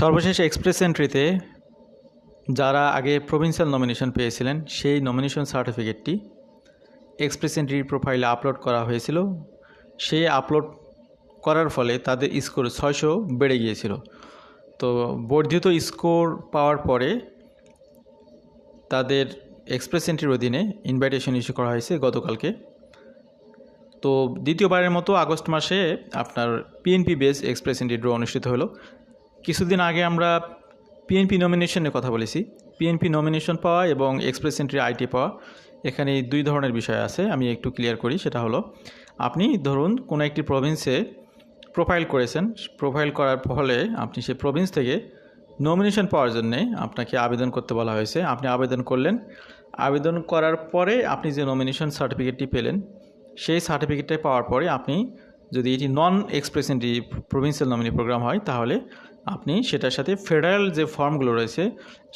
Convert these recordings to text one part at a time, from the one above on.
সর্বশেষ এক্সপ্রেস এন্ট্রিতে যারা আগে প্রভিন্সিয়াল নমিনেশন পেয়েছিলেন, সেই নমিনেশন সার্টিফিকেটটি এক্সপ্রেস এন্ট্রির প্রোফাইলে আপলোড করা হয়েছিল। সেই আপলোড করার ফলে তাদের স্কোর ছয়শো বেড়ে গিয়েছিল। তো বর্ধিত স্কোর পাওয়ার পরে তাদের এক্সপ্রেস এন্ট্রির অধীনে ইনভাইটেশন ইস্যু করা হয়েছে গতকালকে। তো দ্বিতীয়বারের মতো আগস্ট মাসে আপনার PNP base express entry draw অনুষ্ঠিত হলো। কিছুদিন আগে আমরা পিএনপি নমিনেশনের কথা বলেছি। পিএনপি নমিনেশন পাওয়া এবং এক্সপ্রেস এন্ট্রি আইটি পাওয়া, এখানে দুই ধরনের বিষয় আছে, আমি একটু ক্লিয়ার করি, সেটা হলো, আপনি ধরুন কোনো একটি প্রভিন্সে প্রোফাইল করেছেন প্রোফাইল করার ফলে আপনি সেই প্রভিন্স থেকে নমিনেশন পাওয়ার জন্যে আপনাকে আবেদন করতে বলা হয়েছে। আপনি আবেদন করলেন, আবেদন করার পরে আপনি যে নমিনেশন সার্টিফিকেটটি পেলেন, সেই সার্টিফিকেটটা পাওয়ার পরে আপনি যদি এটি non express entry provincial nominee program হয়, তাহলে আপনি সেটার সাথে ফেডারেল যে ফর্মগুলো রয়েছে,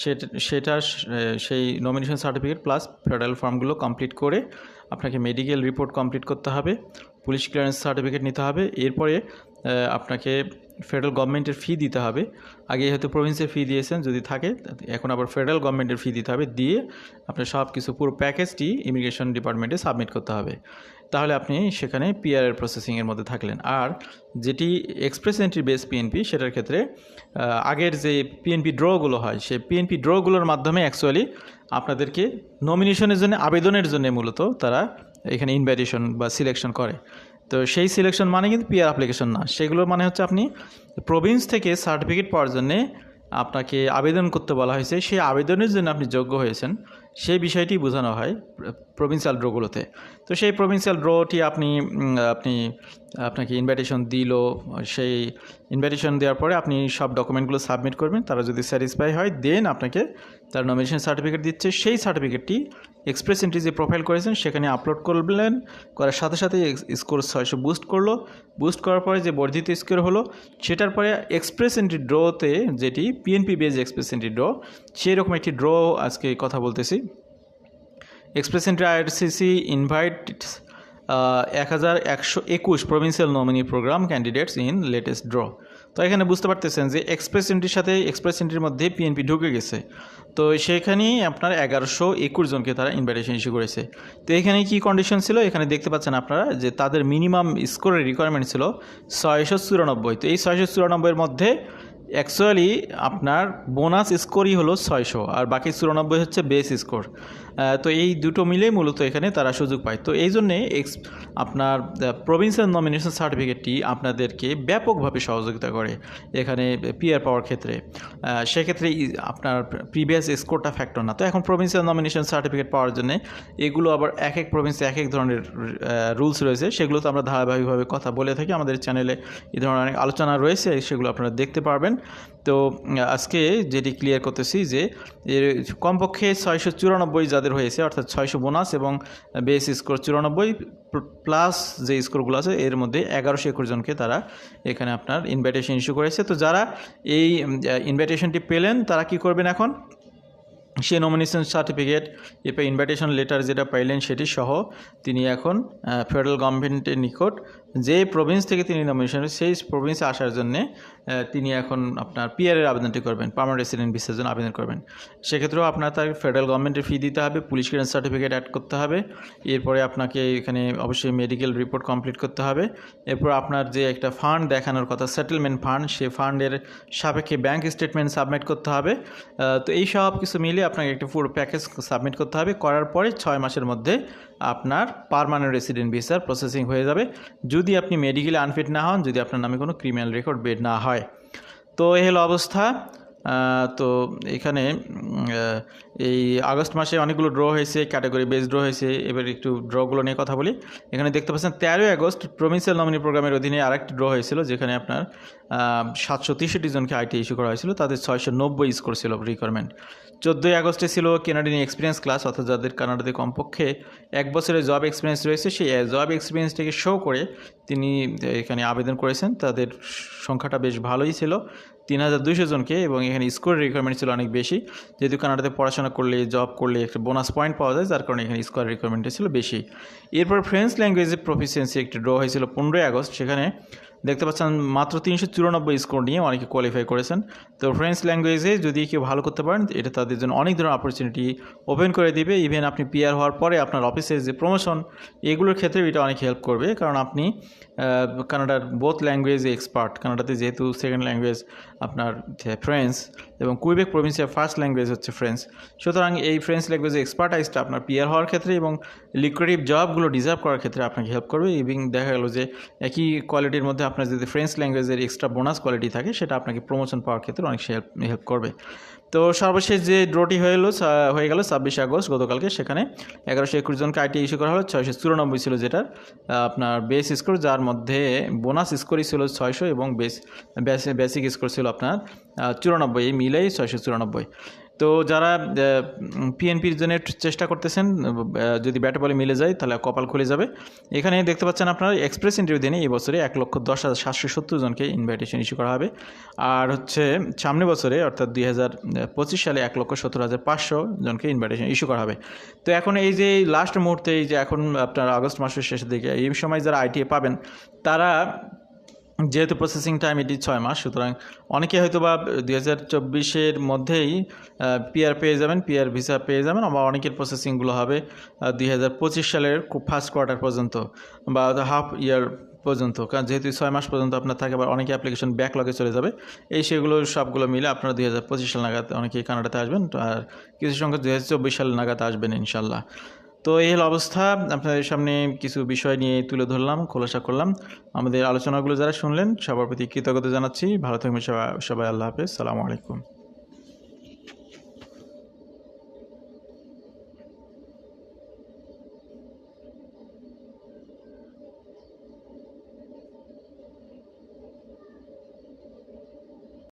সেটা সেটা সেই নমিনেশন সার্টিফিকেট প্লাস ফেডারেল ফর্মগুলো কমপ্লিট করে আপনাকে মেডিকেল রিপোর্ট কমপ্লিট করতে হবে পুলিশ ক্লিয়ারেন্স সার্টিফিকেট নিতে হবে, এরপরে আপনাকে ফেডারেল গভর্নমেন্টের ফি দিতে হবে। আগে হয়তো প্রভিন্সের ফি দিয়েছেন, যদি থাকে, এখন আবার ফেডারেল গভর্নমেন্টের ফি দিতে হবে। দিয়ে আপনার সব কিছু পুরো প্যাকেজটি ইমিগ্রেশন ডিপার্টমেন্টে সাবমিট করতে হবে। তাহলে আপনি সেখানে পিআরের প্রসেসিংয়ের মধ্যে থাকলেন। আর যেটি এক্সপ্রেস এন্ট্রি বেস পিএনপি সেটার ক্ষেত্রে আগের যে পিএনপি ড্রগুলো হয়, সেই পিএনপি ড্রগুলোর মাধ্যমে অ্যাকচুয়ালি আপনাদেরকে নমিনেশনের জন্য, আবেদনের জন্য মূলত তারা এখানে ইনভাইটেশন বা সিলেকশন করে। তো সেই সিলেকশন মানে কিন্তু পিআর অ্যাপ্লিকেশন না। সেগুলোর মানে হচ্ছে আপনি প্রভিন্স থেকে সার্টিফিকেট পাওয়ার জন্যে আপনাকে আবেদন করতে বলা হয়েছে। সেই আবেদনের জন্য আপনি যোগ্য হয়েছেন। সেই বিষয়টি বোঝানো হয় প্রভিন্সিয়াল ড্রগুলোতে। তো সেই প্রভিন্সিয়াল ড্রটি আপনি আপনি, আপনাকে ইনভাইটেশন দিল, সেই ইনভাইটেশন দেওয়ার পরে আপনি সব ডকুমেন্টগুলো সাবমিট করবেন, তারা যদি স্যাটিসফাই হয় দেন আপনাকে তার নমিনেশন সার্টিফিকেট দিচ্ছে। সেই সার্টিফিকেটটি এক্সপ্রেস এন্ট্রি যে প্রোফাইল করেছেন, সেখানে আপলোড করলেন, করার সাথে সাথে স্কোর ছয়শো বুস্ট করল। বুস্ট করার পরে যে বর্ধিত স্কোর হলো, সেটার পরে এক্সপ্রেস এন্ট্রি ড্রতে যেটি PNP base express entry draw সেই রকম একটি ড্র আজকে কথা বলতেছি। এক্সপ্রেস এন্ট্রি আইআরসিসি ইনভাইট এক হাজার একশো একুশ provincial nominee program candidates in latest draw তো এখানে বুঝতে পারতেছেন যে এক্সপ্রেস এন্ট্রির সাথে এক্সপ্রেস এন্ট্রির মধ্যে পিএনপি ঢুকে গেছে। তো সেখানেই আপনার এগারোশো একুশ জনকে তারা ইনভাইটেশন ইস্যু করেছে। তো এখানে কি কন্ডিশন ছিল? এখানে দেখতে পাচ্ছেন আপনারা যে তাদের মিনিমাম স্কোরের রিকোয়ারমেন্ট ছিল ছয়শো চুরানব্বই। তো এই ছয়শো চুরানব্বইয়ের মধ্যে অ্যাকচুয়ালি আপনার বোনাস স্কোরই হলো ছয়শো আর বাকি চুরানব্বই হচ্ছে বেস স্কোর তো এই দুটো মিলে মূলত এখানে তারা সুযোগ পায়। তো এই জন্যে এক্স, আপনার প্রভিন্সিয়াল নমিনেশন সার্টিফিকেটটি আপনাদেরকে ব্যাপকভাবে সহযোগিতা করে এখানে পিআর পাওয়ার ক্ষেত্রে। সেক্ষেত্রে আপনার প্রিভিয়াস স্কোরটা ফ্যাক্টর না। তো এখন প্রভিন্সিয়াল নমিনেশন সার্টিফিকেট পাওয়ার জন্য এগুলো আবার এক এক প্রভিন্সে এক এক ধরনের রুলস রয়েছে। সেগুলো তো আমরা ধারাবাহিকভাবে কথা বলে থাকি। আমাদের চ্যানেলে এই ধরনের অনেক আলোচনা রয়েছে, সেগুলো আপনারা দেখতে পারবেন। তো আজকে যেটি ক্লিয়ার করতেছি যে, এর কমপক্ষে ছয়শো চুরানব্বই যাদের হয়েছে, অর্থাৎ ছয়শো বোনাস এবং বেস স্কোর চুরানব্বই প্লাস যে স্কোরগুলো আছে, এর মধ্যে এগারোশো একুশ জনকে তারা এখানে আপনার ইনভাইটেশন ইস্যু করেছে। তো যারা এই ইনভাইটেশনটি পেলেন, তারা কি করবেন এখন? সে নমিনেশন সার্টিফিকেট এরপর ইনভাইটেশন লেটার যেটা পাইলেন সেটি সহ তিনি এখন ফেডারেল গভর্নমেন্টের নিকট যে প্রভিন্স থেকে তিনি নমিনেশন সেই প্রভিন্সে আসার জন্যে তিনি এখন আপনার পিআরের আবেদনটি করবেন পার্মানেন্ট রেসিডেন্ট ভিসার জন্য আবেদন করবেন। সেক্ষেত্রেও আপনার তার ফেডারেল গভর্নমেন্টের ফি দিতে হবে পুলিশ ক্লিয়ারেন্স সার্টিফিকেট অ্যাড করতে হবে, এরপরে আপনাকে এখানে অবশ্যই মেডিকেল রিপোর্ট কমপ্লিট করতে হবে, এরপর আপনার যে একটা ফান্ড দেখানোর কথা সেটেলমেন্ট ফান্ড সেই ফান্ডের সাপেক্ষে ব্যাংক স্টেটমেন্ট সাবমিট করতে হবে তো এই সব কিছু মিলিয়ে আপনাকে একটা পুরো প্যাকেজ সাবমিট করতে হবে। করার পরে ছয় মাসের মধ্যে আপনার পারমানেন্ট রেসিডেন্ট ভিসার প্রসেসিং হয়ে যাবে। যদি আপনি মেডিকেলে আনফিট না হন, যদি আপনার নামে কোনো ক্রিমিনাল রেকর্ড বেড না হয়। তো এ হলো অবস্থা। তো এখানে এই আগস্ট মাসে অনেকগুলো ড্র হয়েছে ক্যাটাগরি বেস ড্র হয়েছে। এবার একটু ড্রগুলো নিয়ে কথা বলি। এখানে দেখতে পাচ্ছেন, তেরোই আগস্ট প্রভিন্সিয়াল নমিনি প্রোগ্রামের অধীনে আরেকটি ড্র হয়েছিল, যেখানে আপনার সাতশো তেষট্টি জনকে আইটি ইস্যু করা হয়েছিল। তাদের ছয়শো নব্বই স্কোর ছিল রিকোয়ারমেন্ট চোদ্দোই আগস্টে ছিল কেনাডিয়ান এক্সপিরিয়েন্স ক্লাস অর্থাৎ যাদের কানাডাতে কমপক্ষে এক বছরের জব এক্সপিরিয়েন্স রয়েছে, সেই জব এক্সপিরিয়েন্সটাকে শো করে তিনি এখানে আবেদন করেছেন। তাদের সংখ্যাটা বেশ ভালোই ছিল। তিন হাজার দুইশো জনকে এবং এখানে স্কোর রিকোয়ারমেন্ট ছিল অনেক বেশি। যেহেতু কানাডাতে পড়াশোনা করলে জব করলে একটা বোনাস পয়েন্ট পাওয়া যায়, যার কারণে এখানে স্কোয়ার রিকোয়ারমেন্টটা ছিল বেশি। এরপর ফ্রেঞ্চ ল্যাঙ্গুয়েজের প্রফিসিয়েন্সি একটি ড্র হয়েছিল পনেরোই আগস্ট। সেখানে দেখতে পাচ্ছেন মাত্র তিনশো চুরানব্বই স্কোর নিয়ে অনেকে কোয়ালিফাই করেছেন। তো ফ্রেঞ্চ ল্যাঙ্গুয়েজে যদি কেউ ভালো করতে পারেন, এটা তাদের জন্য অনেক ধরনের অপরচুনিটি ওপেন করে দিবে। ইভেন আপনি পিয়ার হওয়ার পরে আপনার অফিসে যে প্রমোশন এগুলোর ক্ষেত্রে এটা অনেক হেল্প করবে। কারণ আপনি কানাডার বোথ ল্যাঙ্গুয়েজে এক্সপার্ট কানাডাতে যেহেতু সেকেন্ড ল্যাঙ্গুয়েজ আপনার ফ্রেঞ্চ এবং কুইবেক প্রভিন্সের ফার্স্ট ল্যাঙ্গুয়েজ হচ্ছে ফ্রেঞ্চ সুতরাং এই ফ্রেঞ্চ ল্যাঙ্গুয়েজে এক্সপার্টাইজটা আপনার পিয়ার হওয়ার ক্ষেত্রে এবং লিকুইডিভ জবগুলো ডিজার্ভ করার ক্ষেত্রে আপনাকে হেল্প করবে। এবং দেখা গেল যে একই কোয়ালিটির মধ্যে আপনার যদি ফ্রেঞ্চ ল্যাঙ্গুয়েজের এক্সট্রা বোনাস কোয়ালিটি থাকে, সেটা আপনাকে প্রমোশন পাওয়ার ক্ষেত্রে অনেক হেল্প হেল্প করবে। তো সর্বশেষ যে ড্রটি হয়ে এলো হয়ে গেল ছাব্বিশে আগস্ট, গতকালকে সেখানে এগারোশো একুশ জনকে আইটি ইস্যু করা হলো, ছয়শো চুরানব্বই ছিল যেটার আপনার বেস স্কোর যার মধ্যে বোনাস স্কোরই ছিল ছয়শো এবং বেস বেসিক স্কোর ছিল আপনার চুরানব্বই, এই মিলেই ছয়শো চুরানব্বই। তো যারা পিএনপির জন্য চেষ্টা করতেছেন যদি ব্যাটে বলে মিলে যায়, তাহলে কপাল খুলে যাবে। এখানে দেখতে পাচ্ছেন আপনার এক্সপ্রেস ইন্টারভিউ দিনে এই বছরে এক লক্ষ দশ হাজার সাতশো সত্তর জনকে ইনভাইটেশন ইস্যু করা হবে। আর হচ্ছে, সামনে বছরে, অর্থাৎ দুই হাজার পঁচিশ সালে এক লক্ষ সত্তর হাজার পাঁচশো জনকে ইনভাইটেশন ইস্যু করা হবে। তো এখন এই যে লাস্ট মুহূর্তে, এই যে এখন আপনার আগস্ট মাসের শেষের দিকে, এই সময় যারা আইটিএ পাবেন, তারা যেহেতু প্রসেসিং টাইম এটি ছয় মাস, সুতরাং অনেকে হয়তো বা দুই হাজার চব্বিশের মধ্যেই পিআর পেয়ে যাবেন পিআর ভিসা পেয়ে যাবেন, আবার অনেকের প্রসেসিংগুলো হবে দুই হাজার পঁচিশ সালের ফার্স্ট কোয়ার্টার পর্যন্ত, বা হাফ ইয়ার পর্যন্ত, কারণ যেহেতু ছয় মাস পর্যন্ত আপনার থাকে, আবার অনেকে অ্যাপ্লিকেশন ব্যাকলগে চলে যাবে, এই সেগুলো সবগুলো মিলে আপনারা দুই হাজার পঁচিশ সাল নাগাদ অনেকেই কানাডাতে আসবেন, আর কিছু সংখ্যক দুই হাজার চব্বিশ সাল নাগাদ আসবেন ইনশাল্লাহ। তো এই হলো অবস্থা। আপনাদের সামনে কিছু বিষয় নিয়ে তুলে ধরলাম, খোলাসা করলাম। আমাদের আলোচনাগুলো যারা শুনলেন, সবার প্রতি কৃতজ্ঞতা জানাচ্ছি। ভালো থাকবেন সবাই সবাই, আল্লাহ হাফেজ। সালামু আলাইকুম।